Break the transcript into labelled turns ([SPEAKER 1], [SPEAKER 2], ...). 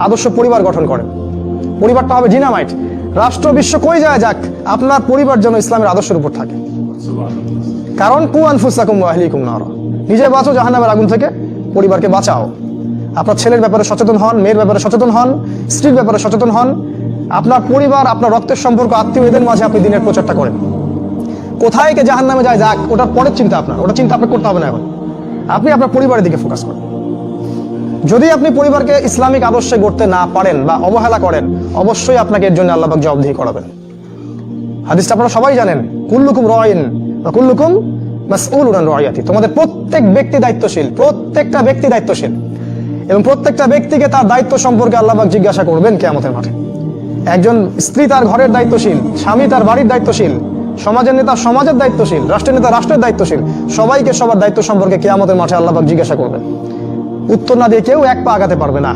[SPEAKER 1] আদর্শ পরিবার গঠন করেন। পরিবারটা হবে ডিনামাইট রাষ্ট্র বিশ্ব কই যায় যাক, আপনার পরিবার যেন ইসলামের আদর্শের উপর থাকে। কারণ কুয়ান ফুসাকুম আহলিকুম নারা। নিজে বাঁচো জাহান্নামের আগুন থেকে, পরিবারকে বাঁচাও। আপনার ছেলের ব্যাপারে সচেতন হন, মেয়ের ব্যাপারে সচেতন হন, স্ত্রীর ব্যাপারে সচেতন হন। আপনার পরিবার, আপনার রক্তের সম্পর্ক আত্মীয় এদের মাঝে আপনি দিনের প্রচারটা করেন। কোথায় কে জাহান নামে যায় যাক, ওটার পরের চিন্তা আপনার, ওটা চিন্তা আপনার করতে হবে না এখন। আপনি আপনার পরিবারের দিকে ফোকাস করেন। যদি আপনি পরিবারকে ইসলামিক আদর্শে গড়তে না পারেন বা অবহেলা করেন, অবশ্যই আপনাকে এর জন্য আল্লাহবাক জবাবদিহি করাবেন। হাদিসটা আপনারা সবাই জানেন, কুল্লুকুম রয়িন বা কুল্লুকুম তোমাদের প্রত্যেক ব্যক্তি দায়িত্বশীল, প্রত্যেকটা ব্যক্তি দায়িত্বশীল। এবং প্রত্যেকটা ব্যক্তিকে তার দায়িত্ব সম্পর্কে আল্লাহবাক জিজ্ঞাসা করবেন কেয়ামতের মাঠে। একজন স্ত্রী তার ঘরের দায়িত্বশীল, স্বামী তার বাড়ির দায়িত্বশীল, সমাজের নেতা সমাজের দায়িত্বশীল, রাষ্ট্রের নেতা রাষ্ট্রের দায়িত্বশীল, সবাইকে সবার দায়িত্ব সম্পর্কে কেয়ামতের মাঠে আল্লাহবাক জিজ্ঞাসা করবেন। উত্তর না দিয়ে কেউ এক পা আগাতে পারবে না।